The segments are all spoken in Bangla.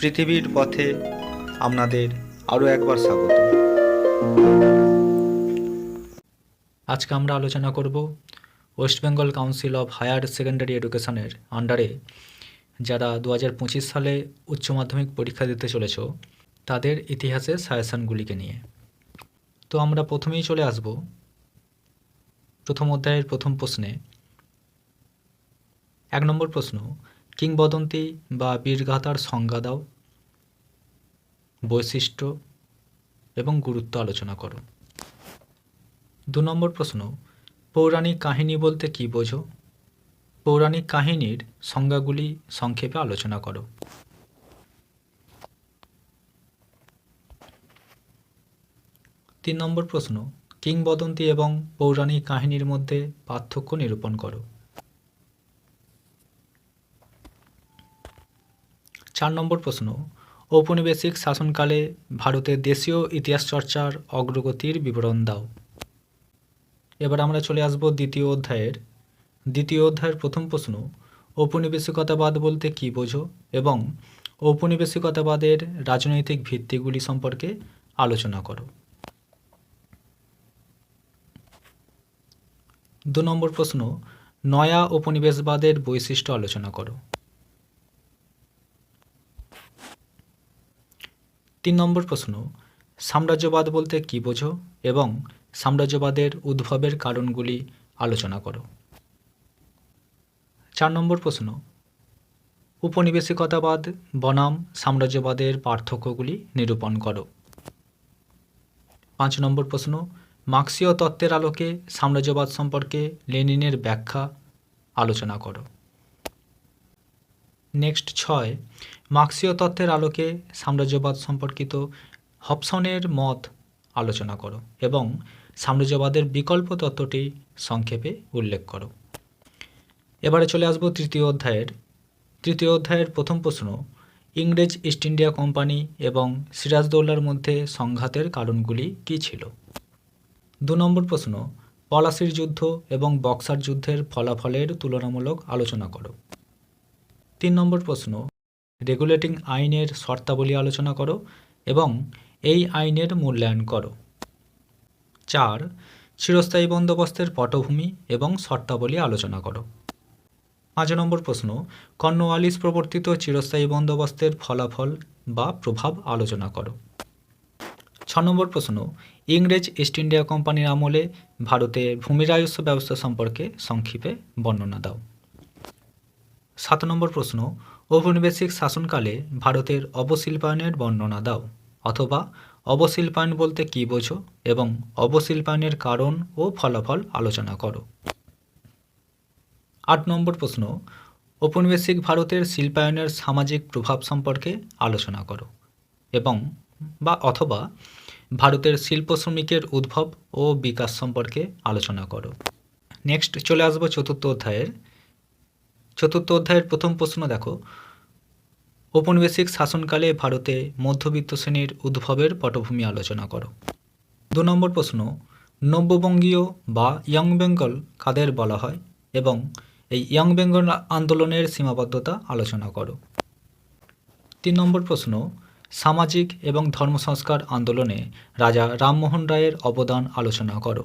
পৃথিবীর পথে আপনাদের আরও একবার স্বাগত। আজকে আমরা আলোচনা করব West Bengal Council of Higher Secondary এডুকেশনের আন্ডারে, যারা দু হাজার পঁচিশ সালে উচ্চ মাধ্যমিক পরীক্ষা দিতে চলেছ, তাদের ইতিহাসের সাজেশানগুলিকে নিয়ে। তো আমরা প্রথমেই চলে আসব প্রথম অধ্যায়ের প্রথম প্রশ্নে। এক নম্বর প্রশ্ন কিংবদন্তি বা বীরগাথার সংজ্ঞা দাও। বৈশিষ্ট্য এবং গুরুত্ব আলোচনা করো। দু নম্বর প্রশ্ন, পৌরাণিক কাহিনী বলতে কী বোঝো? পৌরাণিক কাহিনীর সংজ্ঞাগুলি সংক্ষেপে আলোচনা করো। তিন নম্বর প্রশ্ন, কিংবদন্তি এবং পৌরাণিক কাহিনীর মধ্যে পার্থক্য নিরূপণ করো। চার নম্বর প্রশ্ন, ঔপনিবেশিক শাসনকালে ভারতের দেশীয় ইতিহাস চর্চার অগ্রগতির বিবরণ দাও। এবার আমরা চলে আসব দ্বিতীয় অধ্যায়ের। দ্বিতীয় অধ্যায়ের প্রথম প্রশ্ন, ঔপনিবেশিকতাবাদ বলতে কী বোঝো এবং ঔপনিবেশিকতাবাদের রাজনৈতিক ভিত্তিগুলি সম্পর্কে আলোচনা করো। দু নম্বর প্রশ্ন, নয়া উপনিবেশবাদের বৈশিষ্ট্য আলোচনা করো। তিন নম্বর প্রশ্ন, সাম্রাজ্যবাদ বলতে কী বোঝো এবং সাম্রাজ্যবাদের উদ্ভবের কারণগুলি আলোচনা করো। চার নম্বর প্রশ্ন, উপনিবেশিকতাবাদ, বনাম, সাম্রাজ্যবাদের পার্থক্যগুলি নিরূপণ করো। পাঁচ নম্বর প্রশ্ন, মার্ক্সীয় তত্ত্বের আলোকে সাম্রাজ্যবাদ সম্পর্কে লেনিনের ব্যাখ্যা আলোচনা করো। নেক্সট ছয়, মার্ক্সীয় তত্ত্বের আলোকে সাম্রাজ্যবাদ সম্পর্কিত হপসনের মত আলোচনা করো এবং সাম্রাজ্যবাদের বিকল্প তত্ত্বটি সংক্ষেপে উল্লেখ করো। এবারে চলে আসব তৃতীয় অধ্যায়ের। তৃতীয় অধ্যায়ের প্রথম প্রশ্ন, ইংরেজ ইস্ট ইন্ডিয়া কোম্পানি এবং সিরাজদৌল্লার মধ্যে সংঘাতের কারণগুলি কী ছিল? দু নম্বর প্রশ্ন, পলাশির যুদ্ধ এবং বক্সার যুদ্ধের ফলাফলের তুলনামূলক আলোচনা করো। তিন নম্বর প্রশ্ন রেগুলেটিং আইনের শর্তাবলী আলোচনা করো এবং এই আইনের মূল্যায়ন করো। চার, চিরস্থায়ী বন্দোবস্তের পটভূমি এবং শর্তাবলী আলোচনা করো। পাঁচ নম্বর প্রশ্ন কর্নওয়ালিস প্রবর্তিত চিরস্থায়ী বন্দোবস্তের ফলাফল বা প্রভাব আলোচনা করো। ছ নম্বর প্রশ্ন, ইংরেজ ইস্ট ইন্ডিয়া কোম্পানির আমলে ভারতে ভূমি রাজস্ব ব্যবস্থা সম্পর্কে সংক্ষেপে বর্ণনা দাও। সাত নম্বর প্রশ্ন, ঔপনিবেশিক শাসনকালে ভারতের অবশিল্পায়নের বর্ণনা দাও, অথবা অবশিল্পায়ন বলতে কী বোঝো এবং অবশিল্পায়নের কারণ ও ফলাফল আলোচনা করো। আট নম্বর প্রশ্ন, ঔপনিবেশিক ভারতের শিল্পায়নের সামাজিক প্রভাব সম্পর্কে আলোচনা করো এবং বা অথবা ভারতের শিল্প শ্রমিকের উদ্ভব ও বিকাশ সম্পর্কে আলোচনা করো। নেক্সট চলে আসব চতুর্থ অধ্যায়ের চতুর্থ অধ্যায়ের প্রথম প্রশ্ন দেখো। ঔপনিবেশিক শাসনকালে ভারতে মধ্যবিত্ত শ্রেণির উদ্ভবের পটভূমি আলোচনা করো। দু নম্বর প্রশ্ন, নব্যবঙ্গীয় বা ইয়ং বেঙ্গল কাদের বলা হয় এবং এই ইয়ং বেঙ্গল আন্দোলনের সীমাবদ্ধতা আলোচনা করো। তিন নম্বর প্রশ্ন, সামাজিক এবং ধর্মসংস্কার আন্দোলনে রাজা রামমোহন রায়ের অবদান আলোচনা করো।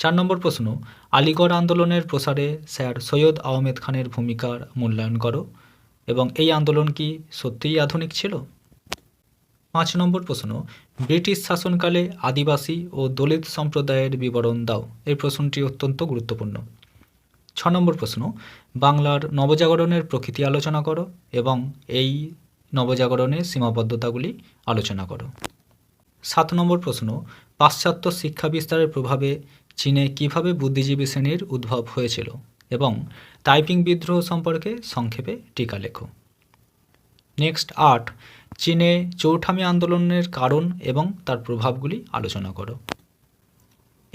চার নম্বর প্রশ্ন, আলিগড় আন্দোলনের প্রসারে স্যার সৈয়দ আহমেদ খানের ভূমিকার মূল্যায়ন করো, এবং এই আন্দোলন কি সত্যিই আধুনিক ছিল? পাঁচ নম্বর প্রশ্ন, ব্রিটিশ শাসনকালে আদিবাসী ও দলিত সম্প্রদায়ের বিবরণ দাও। এই প্রশ্নটি অত্যন্ত গুরুত্বপূর্ণ। ছ নম্বর প্রশ্ন, বাংলার নবজাগরণের প্রকৃতি আলোচনা করো, এবং এই নবজাগরণের সীমাবদ্ধতাগুলি আলোচনা করো। সাত নম্বর প্রশ্ন, পাশ্চাত্য শিক্ষা বিস্তারের প্রভাবে চীনে কীভাবে বুদ্ধিজীবী শ্রেণির উদ্ভব হয়েছিল এবং টাইপিং বিদ্রোহ সম্পর্কে সংক্ষেপে টিকা লেখো। নেক্সট আট, চীনে চৌঠামি আন্দোলনের কারণ এবং তার প্রভাবগুলি আলোচনা করো।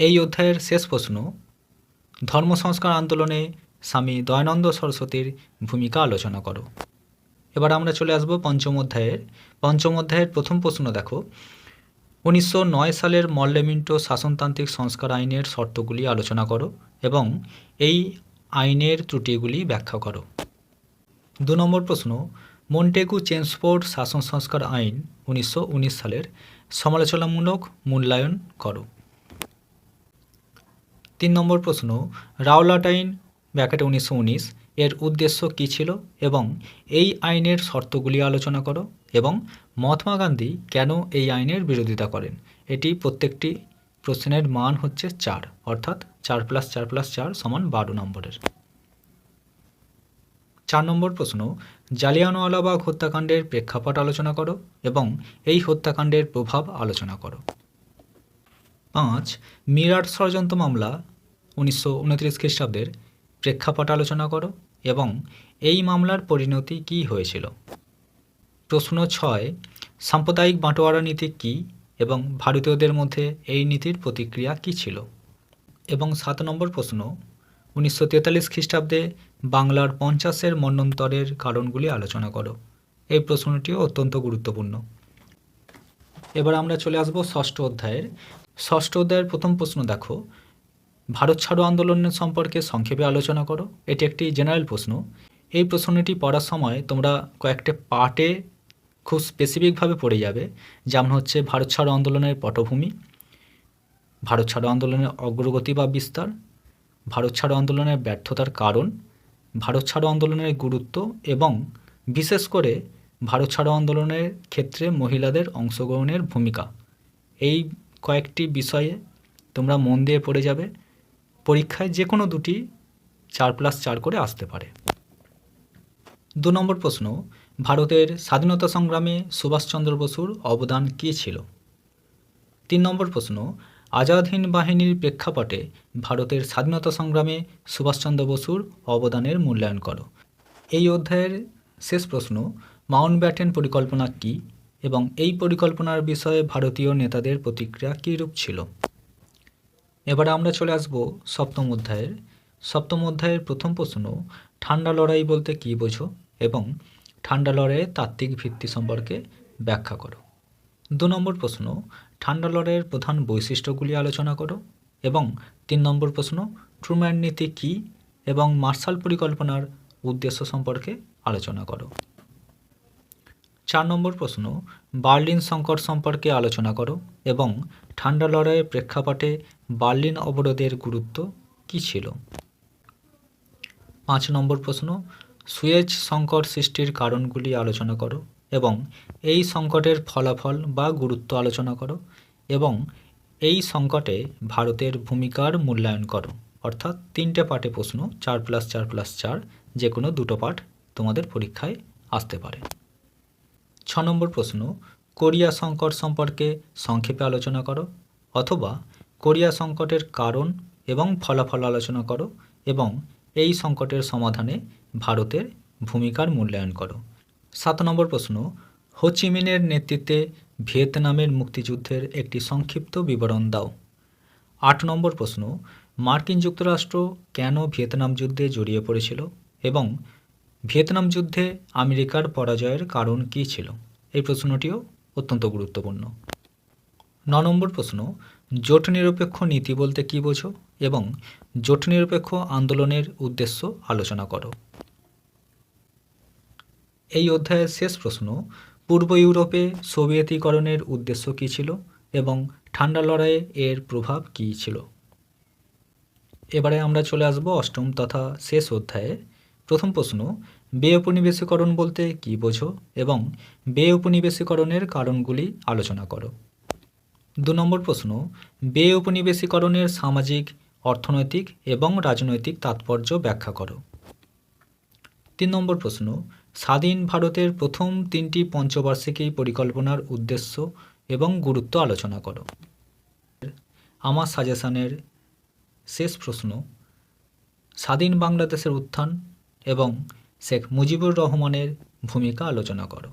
এই অধ্যায়ের শেষ প্রশ্ন, ধর্ম সংস্কার আন্দোলনে স্বামী দয়ানন্দ সরস্বতীর ভূমিকা আলোচনা করো। এবার আমরা চলে আসব পঞ্চম অধ্যায়ের। পঞ্চম অধ্যায়ের প্রথম প্রশ্ন দেখো উনিশশো নয় সালের মল্লেমিন্টো শাসনতান্ত্রিক সংস্কার আইনের শর্তগুলি আলোচনা করো এবং এই আইনের ত্রুটিগুলি ব্যাখ্যা করো। দু নম্বর প্রশ্ন, মন্টেগু চেন্সফোর্ড শাসন সংস্কার আইন উনিশশো উনিশ সালের সমালোচনামূলক মূল্যায়ন করো। তিন নম্বর প্রশ্ন রাওলাট আইন ব্যাকেটে উনিশশো উনিশ এর উদ্দেশ্য কী ছিল এবং এই আইনের শর্তগুলি আলোচনা করো এবং মহাত্মা গান্ধী কেন এই আইনের বিরোধিতা করেন? এটি প্রত্যেকটি প্রশ্নের মান হচ্ছে চার, অর্থাৎ চার প্লাস চার প্লাস চার সমান বারো নম্বরের। চার নম্বর প্রশ্ন, জালিয়ানওয়ালাবাগ হত্যাকাণ্ডের প্রেক্ষাপট আলোচনা করো এবং এই হত্যাকাণ্ডের প্রভাব আলোচনা করো। পাঁচ, মিরাট ষড়যন্ত্র মামলা, উনিশশো উনত্রিশ খ্রিস্টাব্দের প্রেক্ষাপট আলোচনা করো। এবং এই মামলার পরিণতি কী হয়েছিল? প্রশ্ন ছয়, সাম্প্রদায়িক বাঁটোয়ারা নীতি কী এবং ভারতীয়দের মধ্যে এই নীতির প্রতিক্রিয়া কী ছিল? এবং সাত নম্বর প্রশ্ন, উনিশশো তেতাল্লিশ খ্রিস্টাব্দে বাংলার পঞ্চাশের মন্বন্তরের কারণগুলি আলোচনা করো। এই প্রশ্নটিও অত্যন্ত গুরুত্বপূর্ণ। এবার আমরা চলে আসব ষষ্ঠ অধ্যায়ের। ষষ্ঠ অধ্যায়ের প্রথম প্রশ্ন দেখো ভারত ছাড়ো আন্দোলনের সম্পর্কে সংক্ষেপে আলোচনা করো। এটি একটি জেনারেল প্রশ্ন। এই প্রশ্নটি পড়ার সময় তোমরা কয়েকটা পার্টে খুব স্পেসিফিকভাবে পড়ে যাবে। যেমন হচ্ছে, ভারত ছাড়ো আন্দোলনের পটভূমি, ভারত ছাড়ো আন্দোলনের অগ্রগতি বা বিস্তার, ভারত ছাড়ো আন্দোলনের ব্যর্থতার কারণ, ভারত ছাড়ো আন্দোলনের গুরুত্ব এবং বিশেষ করে ভারত ছাড়ো আন্দোলনের ক্ষেত্রে মহিলাদের অংশগ্রহণের ভূমিকা। এই কয়েকটি বিষয়ে তোমরা মন দিয়ে পড়ে যাবে। পরীক্ষায় যে কোনো দুটি চার প্লাস চার করে আসতে পারে। দু নম্বর প্রশ্ন, ভারতের স্বাধীনতা সংগ্রামে সুভাষচন্দ্র বসুর অবদান কী ছিল? তিন নম্বর প্রশ্ন, আজাদ হিন্দ বাহিনীর প্রেক্ষাপটে ভারতের স্বাধীনতা সংগ্রামে সুভাষচন্দ্র বসুর অবদানের মূল্যায়ন করো। এই অধ্যায়ের শেষ প্রশ্ন, মাউন্ট ব্যাটেন পরিকল্পনা কী এবং এই পরিকল্পনার বিষয়ে ভারতীয় নেতাদের প্রতিক্রিয়া কীরূপ ছিল? এবারে আমরা চলে আসব সপ্তম অধ্যায়ের। সপ্তম অধ্যায়ের প্রথম প্রশ্ন, ঠান্ডা লড়াই বলতে কী বোঝো এবং ঠান্ডা লড়াইয়ের তাত্ত্বিক ভিত্তি সম্পর্কে ব্যাখ্যা করো। দু নম্বর প্রশ্ন, ঠান্ডা লড়াইয়ের প্রধান বৈশিষ্ট্যগুলি আলোচনা করো এবং তিন নম্বর প্রশ্ন, ট্রুম্যান নীতি কী এবং মার্শাল পরিকল্পনার উদ্দেশ্য সম্পর্কে আলোচনা করো। চার নম্বর প্রশ্ন, বার্লিন সংকট সম্পর্কে আলোচনা করো এবং ঠান্ডা লড়াইয়ের প্রেক্ষাপটে বার্লিন অবরোধের গুরুত্ব কী ছিল? পাঁচ নম্বর প্রশ্ন, সুয়েজ সংকট সৃষ্টির কারণগুলি আলোচনা করো এবং এই সংকটের ফলাফল বা গুরুত্ব আলোচনা করো এবং এই সংকটে ভারতের ভূমিকার মূল্যায়ন করো। অর্থাৎ তিনটে পার্টে প্রশ্ন, চার প্লাস চার প্লাস চার যে কোনো দুটো পাঠ তোমাদের পরীক্ষায় আসতে পারে। ছ নম্বর প্রশ্ন, কোরিয়া সংকট সম্পর্কে সংক্ষেপে আলোচনা করো অথবা কোরিয়া সংকটের কারণ এবং ফলাফল আলোচনা করো এবং এই সংকটের সমাধানে ভারতের ভূমিকার মূল্যায়ন করো। সাত নম্বর প্রশ্ন হোচিমিনের নেতৃত্বে ভিয়েতনামের মুক্তিযুদ্ধের একটি সংক্ষিপ্ত বিবরণ দাও। আট নম্বর প্রশ্ন, মার্কিন যুক্তরাষ্ট্র কেন ভিয়েতনাম যুদ্ধে জড়িয়ে পড়েছিল এবং ভিয়েতনাম যুদ্ধে আমেরিকার পরাজয়ের কারণ কী ছিল? এই প্রশ্নটিও অত্যন্ত গুরুত্বপূর্ণ। ন নম্বর প্রশ্ন, জোট নিরপেক্ষ নীতি বলতে কী বোঝো এবং জোট নিরপেক্ষ আন্দোলনের উদ্দেশ্য আলোচনা করো? এই অধ্যায়ের শেষ প্রশ্ন, পূর্ব ইউরোপে সোভিয়েতিকরণের উদ্দেশ্য কী ছিল এবং ঠান্ডা লড়াইয়ে এর প্রভাব কী ছিল? এবারে আমরা চলে আসব অষ্টম তথা শেষ অধ্যায়ে। প্রথম প্রশ্ন বে উপনিবেশীকরণ বলতে কী বোঝো এবং বে উপনিবেশীকরণের কারণগুলি আলোচনা করো। দু নম্বর প্রশ্ন বে উপনিবেশীকরণের সামাজিক, অর্থনৈতিক এবং রাজনৈতিক তাৎপর্য ব্যাখ্যা করো। তিন নম্বর প্রশ্ন, স্বাধীন ভারতের প্রথম তিনটি পঞ্চবার্ষিকী পরিকল্পনার উদ্দেশ্য এবং গুরুত্ব আলোচনা করো। আমার সাজেশনের শেষ প্রশ্ন, স্বাধীন বাংলাদেশের উত্থান এবং শেখ মুজিবুর রহমানের ভূমিকা আলোচনা করো।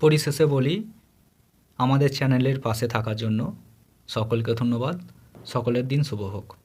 পরিশেষে বলি, আমাদের চ্যানেলের পাশে থাকার জন্য সকলকে ধন্যবাদ। সকলের দিন শুভ হোক।